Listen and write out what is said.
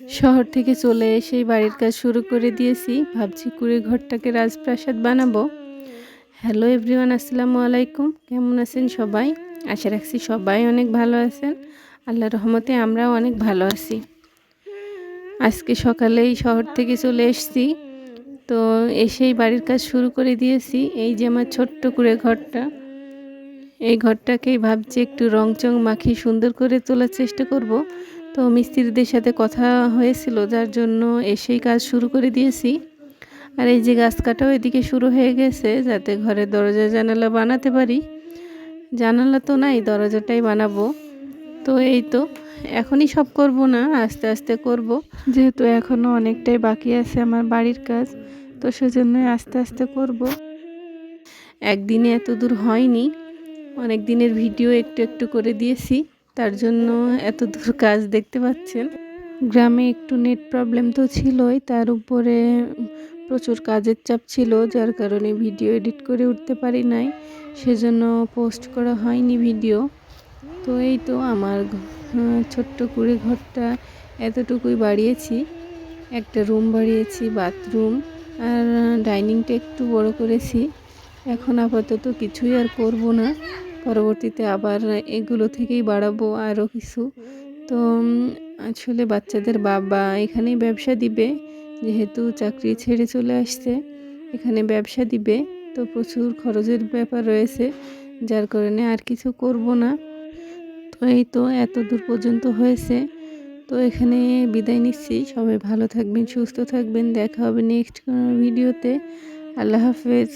শহর থেকে চলে এসে বাড়ির কাজ শুরু করে দিয়েছি। ভাবছি কুড়ে ঘরটাকে রাজপ্রাসাদ বানাবো। হ্যালো এভরিওয়ান আসসালামু আলাইকুম। কেমন আছেন সবাই? আশা রাখছি সবাই অনেক ভালো আছেন। আল্লাহ রহমতে আমরাও অনেক ভালো আছি। আজকে সকালেই শহর থেকে চলে এসেছি। তো এসেই বাড়ির কাজ শুরু করে দিয়েছি। এই যে আমার ছোট্ট করে ঘরটা। এই ঘরটাকেই ভাবছি একটু রং চং মাখিয়ে সুন্দর করে তোলার চেষ্টা করব। তো মিস্ত্রিদের সাথে কথা হয়েছিল যার জন্য এসেই কাজ শুরু করে দিয়েছি। আর এই যে গাছ কাটাও এদিকে শুরু হয়ে গেছে যাতে ঘরের দরজা জানালা বানাতে পারি। জানালা তো নাই দরজাটাই বানাবো। তো এই তো এখনই সব করব না আস্তে আস্তে করব। যেহেতু এখনও অনেকটাই বাকি আছে আমার বাড়ির কাজ তো সেজন্যই আস্তে আস্তে করব। একদিনে এত দূর হয়নি অনেক দিনের ভিডিও একটু একটু করে দিয়েছি। তার জন্য এত দূর কাজ দেখতে পাচ্ছেন। গ্রামে একটু নেট প্রবলেম তো ছিলই, তার উপরে প্রচুর কাজের চাপ ছিল, যার কারণে ভিডিও এডিট করে উঠতে পারি নাই। সেজন্য পোস্ট করা হয়নি ভিডিও তো এই তো আমার ছোট্ট করে ঘরটা এতটুকুই বাড়িয়েছি। একটা রুম বাড়িয়েছি বাথরুম আর ডাইনিংটা একটু বড় করেছি। এখন আপাতত কিছুই আর করব না। পরবর্তীতে আবার এগুলো থেকেই বাড়াবো আরও কিছু। তো আসলে বাচ্চাদের বাবা এখানেই ব্যবসা দিবে, যেহেতু চাকরি ছেড়ে চলে আসছে, এখানে ব্যবসা দিবে। তো প্রচুর খরচের ব্যাপার রয়েছে, যার কারণে আর কিছু করব না। তো এই তো এত দূর পর্যন্ত হয়েছে। তো এখানে বিদায় নিচ্ছি। সবাই ভালো থাকবেন, সুস্থ থাকবেন। দেখা হবে নেক্সট কোনো ভিডিওতে। আল্লাহ হাফেজ।